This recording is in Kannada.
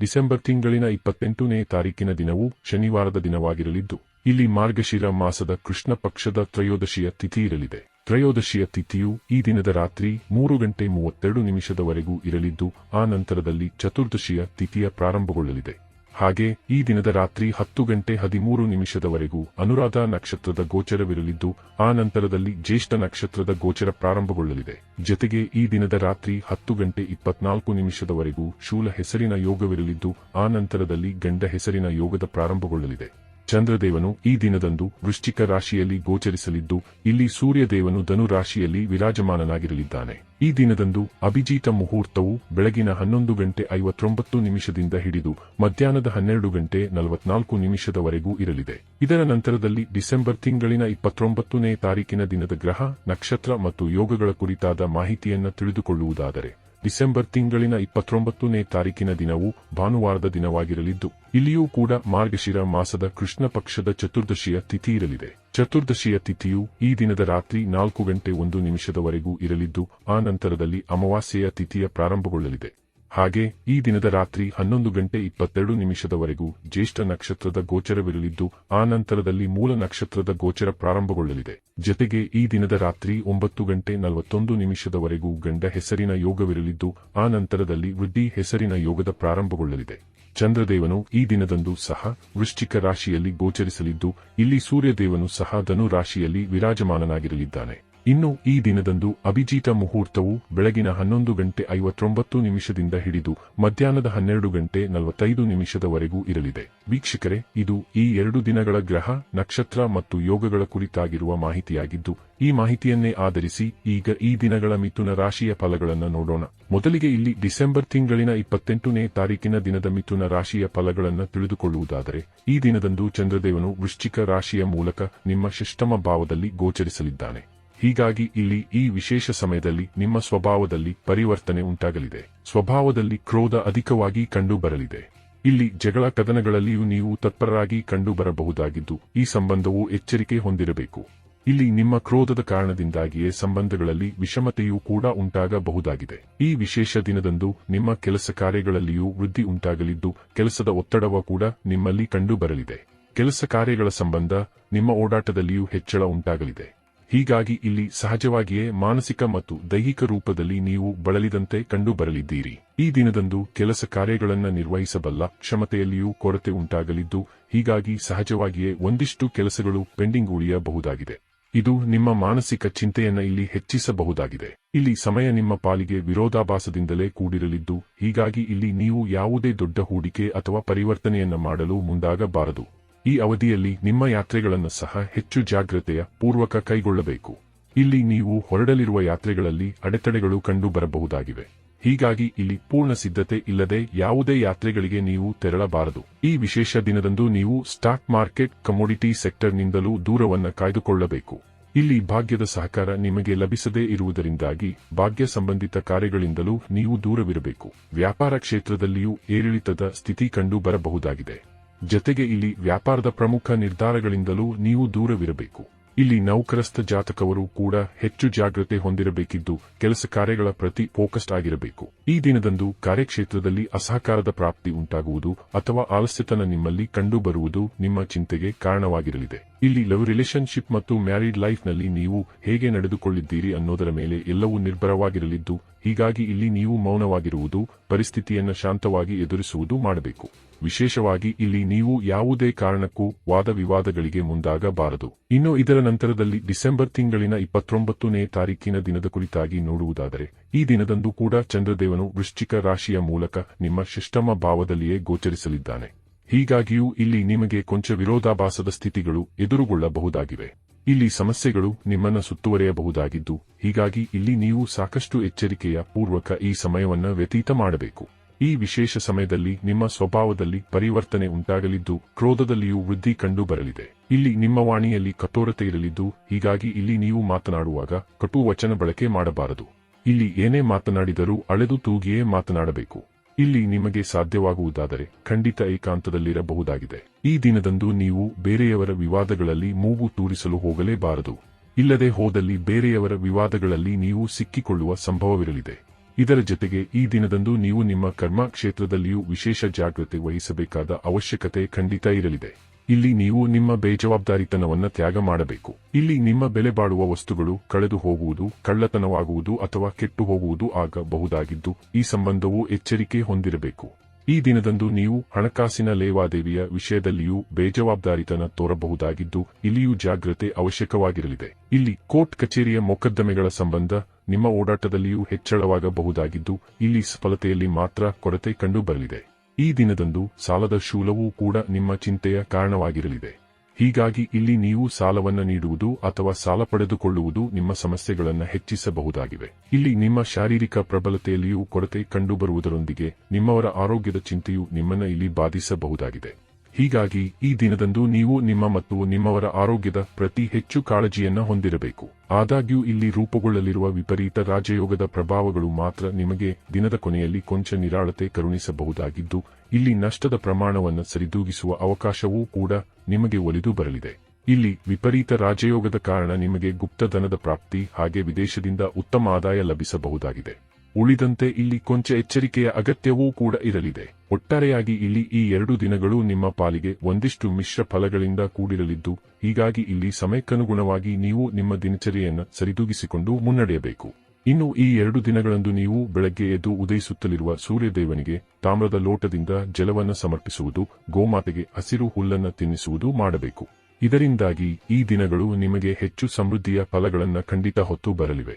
ಡಿಸೆಂಬರ್ ತಿಂಗಳಿನ ಇಪ್ಪತ್ತೆಂಟನೇ ತಾರೀಕಿನ ದಿನವು ಶನಿವಾರದ ದಿನವಾಗಿರಲಿದ್ದು, ಇಲ್ಲಿ ಮಾರ್ಗಶಿರ ಮಾಸದ ಕೃಷ್ಣ ಪಕ್ಷದ ತ್ರಯೋದಶಿಯ ತಿಥಿ ಇರಲಿದೆ. ತ್ರಯೋದಶಿಯ ತಿಥಿಯು ಈ ದಿನದ ರಾತ್ರಿ ಮೂರು ಗಂಟೆ ಮೂವತ್ತೆರಡು ನಿಮಿಷದವರೆಗೂ ಇರಲಿದ್ದು, ಆ ನಂತರದಲ್ಲಿ ಚತುರ್ದಶಿಯ ತಿಥಿಯ ಪ್ರಾರಂಭಗೊಳ್ಳಲಿದೆ. ಹಾಗೆ ಈ ದಿನದ ರಾತ್ರಿ ಹತ್ತು ಗಂಟೆ ಹದಿಮೂರು ನಿಮಿಷದವರೆಗೂ ಅನುರಾಧ ನಕ್ಷತ್ರದ ಗೋಚರವಿರಲಿದ್ದು, ಆ ನಂತರದಲ್ಲಿ ಜ್ಯೇಷ್ಠ ನಕ್ಷತ್ರದ ಗೋಚರ ಪ್ರಾರಂಭಗೊಳ್ಳಲಿದೆ. ಜೊತೆಗೆ ಈ ದಿನದ ರಾತ್ರಿ ಹತ್ತು ಗಂಟೆ ಇಪ್ಪತ್ನಾಲ್ಕು ನಿಮಿಷದವರೆಗೂ ಶೂಲ ಹೆಸರಿನ ಯೋಗವಿರಲಿದ್ದು, ಆ ನಂತರದಲ್ಲಿ ಗಂಡ ಹೆಸರಿನ ಯೋಗದ ಪ್ರಾರಂಭಗೊಳ್ಳಲಿದೆ. ಚಂದ್ರದೇವನು ಈ ದಿನದಂದು ವೃಶ್ಚಿಕ ರಾಶಿಯಲ್ಲಿ ಗೋಚರಿಸಲಿದ್ದು, ಇಲ್ಲಿ ಸೂರ್ಯದೇವನು ಧನು ರಾಶಿಯಲ್ಲಿ ವಿರಾಜಮಾನನಾಗಿರಲಿದ್ದಾನೆ. ಈ ದಿನದಂದು ಅಭಿಜೀತ ಮುಹೂರ್ತವು ಬೆಳಗಿನ ಹನ್ನೊಂದು ಗಂಟೆ ಐವತ್ತೊಂಬತ್ತು ನಿಮಿಷದಿಂದ ಹಿಡಿದು, ಮಧ್ಯಾಹ್ನದ ಹನ್ನೆರಡು ಗಂಟೆ ನಲವತ್ನಾಲ್ಕು ನಿಮಿಷದವರೆಗೂ ಇರಲಿದೆ. ಇದರ ನಂತರದಲ್ಲಿ ಡಿಸೆಂಬರ್ ತಿಂಗಳಿನ ಇಪ್ಪತ್ತೊಂಬತ್ತನೇ ತಾರೀಕಿನ ದಿನದ ಗ್ರಹ, ನಕ್ಷತ್ರ ಮತ್ತು ಯೋಗಗಳ ಕುರಿತಾದ ಮಾಹಿತಿಯನ್ನು ತಿಳಿದುಕೊಳ್ಳುವುದಾದರೆ ಡಿಸೆಂಬರ್ ತಿಂಗಳಿನ ಇಪ್ಪತ್ತೊಂಬತ್ತನೇ ತಾರೀಕಿನ ದಿನವು ಭಾನುವಾರದ ದಿನವಾಗಿರಲಿದ್ದು, ಇಲ್ಲಿಯೂ ಕೂಡ ಮಾರ್ಗಶಿರ ಮಾಸದ ಕೃಷ್ಣ ಪಕ್ಷದ ಚತುರ್ದಶಿಯ ತಿಥಿ ಇರಲಿದೆ. ಚತುರ್ದಶಿಯ ತಿಥಿಯು ಈ ದಿನದ ರಾತ್ರಿ ನಾಲ್ಕು ಗಂಟೆ ಒಂದು ನಿಮಿಷದವರೆಗೂ ಇರಲಿದ್ದು, ಆ ನಂತರದಲ್ಲಿ ಅಮಾವಾಸ್ಯೆಯ ತಿಥಿಯ ಪ್ರಾರಂಭಗೊಳ್ಳಲಿದೆ. ಹಾಗೆ, ಈ ದಿನದ ರಾತ್ರಿ ಹನ್ನೊಂದು ಗಂಟೆ ಇಪ್ಪತ್ತೆರಡು ನಿಮಿಷದವರೆಗೂ ಜ್ಯೇಷ್ಠ ನಕ್ಷತ್ರದ ಗೋಚರವಿರಲಿದ್ದು, ಆ ನಂತರದಲ್ಲಿ ಮೂಲ ನಕ್ಷತ್ರದ ಗೋಚರ ಪ್ರಾರಂಭಗೊಳ್ಳಲಿದೆ. ಜೊತೆಗೆ, ಈ ದಿನದ ರಾತ್ರಿ ಒಂಬತ್ತು ಗಂಟೆ ನಲವತ್ತೊಂದು ನಿಮಿಷದವರೆಗೂ ಗಂಡ ಹೆಸರಿನ ಯೋಗವಿರಲಿದ್ದು, ಆ ನಂತರದಲ್ಲಿ ವೃದ್ಧಿ ಹೆಸರಿನ ಯೋಗದ ಪ್ರಾರಂಭಗೊಳ್ಳಲಿದೆ. ಚಂದ್ರದೇವನು ಈ ದಿನದಂದು ಸಹ ವೃಶ್ಚಿಕ ರಾಶಿಯಲ್ಲಿ ಗೋಚರಿಸಲಿದ್ದು, ಇಲ್ಲಿ ಸೂರ್ಯದೇವನು ಸಹ ಧನು ರಾಶಿಯಲ್ಲಿ ವಿರಾಜಮಾನನಾಗಿರಲಿದ್ದಾನೆ. ಇನ್ನು ಈ ದಿನದಂದು ಅಭಿಜೀತ ಮುಹೂರ್ತವು ಬೆಳಗಿನ ಹನ್ನೊಂದು ಗಂಟೆ ಐವತ್ತೊಂಬತ್ತು ನಿಮಿಷದಿಂದ ಹಿಡಿದು ಮಧ್ಯಾಹ್ನದ ಹನ್ನೆರಡು ಗಂಟೆ ನಲವತ್ತೈದು ನಿಮಿಷದವರೆಗೂ ಇರಲಿದೆ. ವೀಕ್ಷಕರೇ, ಇದು ಈ ಎರಡು ದಿನಗಳ ಗ್ರಹ, ನಕ್ಷತ್ರ ಮತ್ತು ಯೋಗಗಳ ಕುರಿತಾಗಿರುವ ಮಾಹಿತಿಯಾಗಿದ್ದು, ಈ ಮಾಹಿತಿಯನ್ನೇ ಆಧರಿಸಿ ಈಗ ಈ ದಿನಗಳ ಮಿಥುನ ರಾಶಿಯ ಫಲಗಳನ್ನು ನೋಡೋಣ. ಮೊದಲಿಗೆ ಇಲ್ಲಿ ಡಿಸೆಂಬರ್ ತಿಂಗಳಿನ ಇಪ್ಪತ್ತೆಂಟನೇ ತಾರೀಕಿನ ದಿನದ ಮಿಥುನ ರಾಶಿಯ ಫಲಗಳನ್ನು ತಿಳಿದುಕೊಳ್ಳುವುದಾದರೆ, ಈ ದಿನದಂದು ಚಂದ್ರದೇವನು ವೃಶ್ಚಿಕ ರಾಶಿಯ ಮೂಲಕ ನಿಮ್ಮ ಶಿಷ್ಟಮ ಭಾವದಲ್ಲಿ ಗೋಚರಿಸಲಿದ್ದಾನೆ. ಹೀಗಾಗಿ ಇಲ್ಲಿ ಈ ವಿಶೇಷ ಸಮಯದಲ್ಲಿ ನಿಮ್ಮ ಸ್ವಭಾವದಲ್ಲಿ ಪರಿವರ್ತನೆ ಉಂಟಾಗಲಿದೆ. ಸ್ವಭಾವದಲ್ಲಿ ಕ್ರೋಧ ಅಧಿಕವಾಗಿ ಕಂಡುಬರಲಿದೆ. ಇಲ್ಲಿ ಜಗಳ ಕದನಗಳಲ್ಲಿಯೂ ನೀವು ತತ್ಪರರಾಗಿ ಕಂಡುಬರಬಹುದಾಗಿದ್ದು ಈ ಸಂಬಂಧವು ಎಚ್ಚರಿಕೆ ಹೊಂದಿರಬೇಕು. ಇಲ್ಲಿ ನಿಮ್ಮ ಕ್ರೋಧದ ಕಾರಣದಿಂದಾಗಿಯೇ ಸಂಬಂಧಗಳಲ್ಲಿ ವಿಷಮತೆಯೂ ಕೂಡ ಉಂಟಾಗಬಹುದಾಗಿದೆ. ಈ ವಿಶೇಷ ದಿನದಂದು ನಿಮ್ಮ ಕೆಲಸ ಕಾರ್ಯಗಳಲ್ಲಿಯೂ ವೃದ್ಧಿ ಉಂಟಾಗಲಿದ್ದು ಕೆಲಸದ ಒತ್ತಡವ ಕೂಡ ನಿಮ್ಮಲ್ಲಿ ಕಂಡುಬರಲಿದೆ. ಕೆಲಸ ಕಾರ್ಯಗಳ ಸಂಬಂಧ ನಿಮ್ಮ ಓಡಾಟದಲ್ಲಿಯೂ ಹೆಚ್ಚಳ ಉಂಟಾಗಲಿದೆ. ಹೀಗಾಗಿ ಇಲ್ಲಿ ಸಹಜವಾಗಿಯೇ ಮಾನಸಿಕ ಮತ್ತು ದೈಹಿಕ ರೂಪದಲ್ಲಿ ನೀವು ಬಳಲಿದಂತೆ ಕಂಡುಬರಲಿದ್ದೀರಿ. ಈ ದಿನದಂದು ಕೆಲಸ ಕಾರ್ಯಗಳನ್ನು ನಿರ್ವಹಿಸಬಲ್ಲ ಕ್ಷಮತೆಯಲ್ಲಿಯೂ ಕೊರತೆ ಉಂಟಾಗಲಿದ್ದು, ಹೀಗಾಗಿ ಸಹಜವಾಗಿಯೇ ಒಂದಿಷ್ಟು ಕೆಲಸಗಳು ಪೆಂಡಿಂಗ್ ಉಳಿಯಬಹುದಾಗಿದೆ. ಇದು ನಿಮ್ಮ ಮಾನಸಿಕ ಚಿಂತೆಯನ್ನ ಇಲ್ಲಿ ಹೆಚ್ಚಿಸಬಹುದಾಗಿದೆ. ಇಲ್ಲಿ ಸಮಯ ನಿಮ್ಮ ಪಾಲಿಗೆ ವಿರೋಧಾಭಾಸದಿಂದಲೇ ಕೂಡಿರಲಿದ್ದು, ಹೀಗಾಗಿ ಇಲ್ಲಿ ನೀವು ಯಾವುದೇ ದೊಡ್ಡ ಹೂಡಿಕೆ ಅಥವಾ ಪರಿವರ್ತನೆಯನ್ನ ಮಾಡಲು ಮುಂದಾಗಬಾರದು. ಈ ಅವಧಿಯಲ್ಲಿ ನಿಮ್ಮ ಯಾತ್ರೆಗಳನ್ನು ಸಹ ಹೆಚ್ಚು ಜಾಗ್ರತೆಯ ಪೂರ್ವಕ ಕೈಗೊಳ್ಳಬೇಕು. ಇಲ್ಲಿ ನೀವು ಹೊರಡಲಿರುವ ಯಾತ್ರೆಗಳಲ್ಲಿ ಅಡೆತಡೆಗಳು ಕಂಡು ಬರಬಹುದಾಗಿವೆ ಹೀಗಾಗಿ ಇಲ್ಲಿ ಪೂರ್ಣ ಸಿದ್ಧತೆ ಇಲ್ಲದೆ ಯಾವುದೇ ಯಾತ್ರೆಗಳಿಗೆ ನೀವು ತೆರಳಬಾರದು. ಈ ವಿಶೇಷ ದಿನದಂದು ನೀವು ಸ್ಟಾಕ್ ಮಾರ್ಕೆಟ್ ಕಮೋಡಿಟಿ ಸೆಕ್ಟರ್ನಿಂದಲೂ ದೂರವನ್ನು ಕಾಯ್ದುಕೊಳ್ಳಬೇಕು. ಇಲ್ಲಿ ಭಾಗ್ಯದ ಸಹಕಾರ ನಿಮಗೆ ಲಭಿಸದೇ ಇರುವುದರಿಂದಾಗಿ ಭಾಗ್ಯ ಸಂಬಂಧಿತ ಕಾರ್ಯಗಳಿಂದಲೂ ನೀವು ದೂರವಿರಬೇಕು. ವ್ಯಾಪಾರ ಕ್ಷೇತ್ರದಲ್ಲಿಯೂ ಏರಿಳಿತದ ಸ್ಥಿತಿ ಕಂಡು ಬರಬಹುದಾಗಿದೆ ಜತೆಗೆ ಇಲ್ಲಿ ವ್ಯಾಪಾರದ ಪ್ರಮುಖ ನಿರ್ಧಾರಗಳಿಂದಲೂ ನೀವು ದೂರವಿರಬೇಕು. ಇಲ್ಲಿ ನೌಕರಸ್ಥ ಜಾತಕವರು ಕೂಡ ಹೆಚ್ಚು ಜಾಗ್ರತೆ ಹೊಂದಿರಬೇಕಿದ್ದು ಕೆಲಸ ಕಾರ್ಯಗಳ ಪ್ರತಿ ಫೋಕಸ್ಡ್ ಆಗಿರಬೇಕು. ಈ ದಿನದಂದು ಕಾರ್ಯಕ್ಷೇತ್ರದಲ್ಲಿ ಅಸಹಕಾರದ ಪ್ರಾಪ್ತಿ ಉಂಟಾಗುವುದು ಅಥವಾ ಆಲಸ್ಯತನ ನಿಮ್ಮಲ್ಲಿ ಕಂಡುಬರುವುದು ನಿಮ್ಮ ಚಿಂತೆಗೆ ಕಾರಣವಾಗಿರಲಿದೆ. ಇಲ್ಲಿ ಲವ್ ರಿಲೇಷನ್ಶಿಪ್ ಮತ್ತು ಮ್ಯಾರಿಡ್ ಲೈಫ್ನಲ್ಲಿ ನೀವು ಹೇಗೆ ನಡೆದುಕೊಳ್ಳಿದ್ದೀರಿ ಅನ್ನೋದರ ಮೇಲೆ ಎಲ್ಲವೂ ನಿರ್ಭರವಾಗಿರಲಿದ್ದು, ಹೀಗಾಗಿ ಇಲ್ಲಿ ನೀವು ಮೌನವಾಗಿರುವುದು, ಪರಿಸ್ಥಿತಿಯನ್ನು ಶಾಂತವಾಗಿ ಎದುರಿಸುವುದು ಮಾಡಬೇಕು. ವಿಶೇಷವಾಗಿ ಇಲ್ಲಿ ನೀವು ಯಾವುದೇ ಕಾರಣಕ್ಕೂ ವಾದ ವಿವಾದಗಳಿಗೆ ಮುಂದಾಗಬಾರದು. ಇನ್ನು ಇದರ ನಂತರದಲ್ಲಿ ಡಿಸೆಂಬರ್ ತಿಂಗಳಿನ ಇಪ್ಪತ್ತೊಂಬತ್ತನೇ ತಾರೀಕಿನ ದಿನದ ಕುರಿತಾಗಿ ನೋಡುವುದಾದರೆ, ಈ ದಿನದಂದು ಕೂಡ ಚಂದ್ರದೇವನು ವೃಶ್ಚಿಕ ರಾಶಿಯ ಮೂಲಕ ನಿಮ್ಮ ಶಿಷ್ಟಮ ಭಾವದಲ್ಲಿಯೇ ಗೋಚರಿಸಲಿದ್ದಾನೆ. ಹೀಗಾಗಿಯೂ ಇಲ್ಲಿ ನಿಮಗೆ ಕೊಂಚ ವಿರೋಧಾಭಾಸದ ಸ್ಥಿತಿಗಳು ಎದುರುಗೊಳ್ಳಬಹುದಾಗಿವೆ. ಇಲ್ಲಿ ಸಮಸ್ಯೆಗಳು ನಿಮ್ಮನ್ನು ಸುತ್ತುವರೆಯಬಹುದಾಗಿದ್ದು, ಹೀಗಾಗಿ ಇಲ್ಲಿ ನೀವು ಸಾಕಷ್ಟು ಎಚ್ಚರಿಕೆಯ ಪೂರ್ವಕ ಈ ಸಮಯವನ್ನು ವ್ಯತೀತ ಮಾಡಬೇಕು. ಈ ವಿಶೇಷ ಸಮಯದಲ್ಲಿ ನಿಮ್ಮ ಸ್ವಭಾವದಲ್ಲಿ ಪರಿವರ್ತನೆ ಉಂಟಾಗಲಿದ್ದು, ಕ್ರೋಧದಲ್ಲಿಯೂ ವೃದ್ಧಿ ಕಂಡು ಬರಲಿದೆ ಇಲ್ಲಿ ನಿಮ್ಮ ವಾಣಿಯಲ್ಲಿ ಕಠೋರತೆ ಇರಲಿದ್ದು, ಹೀಗಾಗಿ ಇಲ್ಲಿ ನೀವು ಮಾತನಾಡುವಾಗ ಕಟು ವಚನ ಬಳಕೆ ಮಾಡಬಾರದು. ಇಲ್ಲಿ ಏನೇ ಮಾತನಾಡಿದರೂ ಅಳೆದು ತೂಗಿಯೇ ಮಾತನಾಡಬೇಕು. ಇಲ್ಲಿ ನಿಮಗೆ ಸಾಧ್ಯವಾಗುವುದಾದರೆ ಖಂಡಿತ ಏಕಾಂತದಲ್ಲಿರಬಹುದಾಗಿದೆ. ಈ ದಿನದಂದು ನೀವು ಬೇರೆಯವರ ವಿವಾದಗಳಲ್ಲಿ ಮೂಗು ತೂರಿಸಲು ಹೋಗಲೇಬಾರದು. ಇಲ್ಲದೆ ಹೋದಲ್ಲಿ ಬೇರೆಯವರ ವಿವಾದಗಳಲ್ಲಿ ನೀವು ಸಿಕ್ಕಿಕೊಳ್ಳುವ ಸಂಭವವಿರಲಿದೆ. ಇದರ ಜೊತೆಗೆ ಈ ದಿನದಂದು ನೀವು ನಿಮ್ಮ ಕರ್ಮ ಕ್ಷೇತ್ರದಲ್ಲಿಯೂ ವಿಶೇಷ ಜಾಗ್ರತೆ ವಹಿಸಬೇಕಾದ ಅವಶ್ಯಕತೆ ಖಂಡಿತ ಇರಲಿದೆ. ಇಲ್ಲಿ ನೀವು ನಿಮ್ಮ ಬೇಜವಾಬ್ದಾರಿತನವನ್ನು ತ್ಯಾಗ ಮಾಡಬೇಕು. ಇಲ್ಲಿ ನಿಮ್ಮ ಬೆಲೆ ಬಾಳುವ ವಸ್ತುಗಳು ಕಳೆದು ಹೋಗುವುದು, ಕಳ್ಳತನವಾಗುವುದು ಅಥವಾ ಕೆಟ್ಟು ಹೋಗುವುದು ಆಗಬಹುದಾಗಿದ್ದು, ಈ ಸಂಬಂಧವು ಎಚ್ಚರಿಕೆ ಹೊಂದಿರಬೇಕು. ಈ ದಿನದಂದು ನೀವು ಹಣಕಾಸಿನ ಲೇವಾದೇವಿಯ ವಿಷಯದಲ್ಲಿಯೂ ಬೇಜವಾಬ್ದಾರಿತನ ತೋರಬಹುದಾಗಿದ್ದು, ಇಲ್ಲಿಯೂ ಜಾಗ್ರತೆ ಅವಶ್ಯಕವಾಗಿರಲಿದೆ. ಇಲ್ಲಿ ಕೋರ್ಟ್ ಕಚೇರಿಯ ಮೊಕದ್ದಮೆಗಳ ಸಂಬಂಧ ನಿಮ್ಮ ಓಡಾಟದಲ್ಲಿಯೂ ಹೆಚ್ಚಳವಾಗಬಹುದಾಗಿದ್ದು, ಇಲ್ಲಿ ಸಫಲತೆಯಲ್ಲಿ ಮಾತ್ರ ಕೊರತೆ ಕಂಡುಬರಲಿದೆ. ಈ ದಿನದಂದು ಸಾಲದ ಶೂಲವೂ ಕೂಡ ನಿಮ್ಮ ಚಿಂತೆಯ ಕಾರಣವಾಗಿರಲಿದೆ. ಹೀಗಾಗಿ ಇಲ್ಲಿ ನೀವು ಸಾಲವನ್ನು ನೀಡುವುದು ಅಥವಾ ಸಾಲ ಪಡೆದುಕೊಳ್ಳುವುದು ನಿಮ್ಮ ಸಮಸ್ಯೆಗಳನ್ನು ಹೆಚ್ಚಿಸಬಹುದಾಗಿವೆ. ಇಲ್ಲಿ ನಿಮ್ಮ ಶಾರೀರಿಕ ಪ್ರಬಲತೆಯಲ್ಲಿಯೂ ಕೊರತೆ ಕಂಡುಬರುವುದರೊಂದಿಗೆ ನಿಮ್ಮವರ ಆರೋಗ್ಯದ ಚಿಂತೆಯು ನಿಮ್ಮನ್ನ ಇಲ್ಲಿ ಬಾಧಿಸಬಹುದಾಗಿದೆ. ಹೀಗಾಗಿ ಈ ದಿನದಂದು ನೀವು ನಿಮ್ಮ ಮತ್ತು ನಿಮ್ಮವರ ಆರೋಗ್ಯದ ಪ್ರತಿ ಹೆಚ್ಚು ಕಾಳಜಿಯನ್ನ ಹೊಂದಿರಬೇಕು. ಆದಾಗ್ಯೂ ಇಲ್ಲಿ ರೂಪುಗೊಳ್ಳಲಿರುವ ವಿಪರೀತ ರಾಜಯೋಗದ ಪ್ರಭಾವಗಳು ಮಾತ್ರ ನಿಮಗೆ ದಿನದ ಕೊನೆಯಲ್ಲಿ ಕೊಂಚ ನಿರಾಳತೆ ಕರುಣಿಸಬಹುದಾಗಿದ್ದು, ಇಲ್ಲಿ ನಷ್ಟದ ಪ್ರಮಾಣವನ್ನು ಸರಿದೂಗಿಸುವ ಅವಕಾಶವೂ ಕೂಡ ನಿಮಗೆ ಒಲಿದು ಬರಲಿದೆ. ಇಲ್ಲಿ ವಿಪರೀತ ರಾಜಯೋಗದ ಕಾರಣ ನಿಮಗೆ ಗುಪ್ತಧನದ ಪ್ರಾಪ್ತಿ ಹಾಗೆ ವಿದೇಶದಿಂದ ಉತ್ತಮ ಆದಾಯ ಲಭಿಸಬಹುದಾಗಿದೆ. ಉಳಿದಂತೆ ಇಲ್ಲಿ ಕೊಂಚ ಎಚ್ಚರಿಕೆಯ ಅಗತ್ಯವೂ ಕೂಡ ಇರಲಿದೆ. ಒಟ್ಟಾರೆಯಾಗಿ ಇಲ್ಲಿ ಈ ಎರಡು ದಿನಗಳು ನಿಮ್ಮ ಪಾಲಿಗೆ ಒಂದಿಷ್ಟು ಮಿಶ್ರ ಫಲಗಳಿಂದ ಕೂಡಿರಲಿದ್ದು, ಹೀಗಾಗಿ ಇಲ್ಲಿ ಸಮಯಕ್ಕನುಗುಣವಾಗಿ ನೀವು ನಿಮ್ಮ ದಿನಚರಿಯನ್ನು ಸರಿದೂಗಿಸಿಕೊಂಡು ಮುನ್ನಡೆಯಬೇಕು. ಇನ್ನು ಈ ಎರಡು ದಿನಗಳಂದು ನೀವು ಬೆಳಗ್ಗೆ ಎದ್ದು ಉದಯಿಸುತ್ತಲಿರುವ ಸೂರ್ಯದೇವನಿಗೆ ತಾಮ್ರದ ಲೋಟದಿಂದ ಜಲವನ್ನು ಸಮರ್ಪಿಸುವುದು, ಗೋಮಾತೆಗೆ ಹಸಿರು ಹುಲ್ಲನ್ನು ತಿನ್ನಿಸುವುದು ಮಾಡಬೇಕು. ಇದರಿಂದಾಗಿ ಈ ದಿನಗಳು ನಿಮಗೆ ಹೆಚ್ಚು ಸಮೃದ್ಧಿಯ ಫಲಗಳನ್ನು ಖಂಡಿತ ಹೊತ್ತು ಬರಲಿವೆ.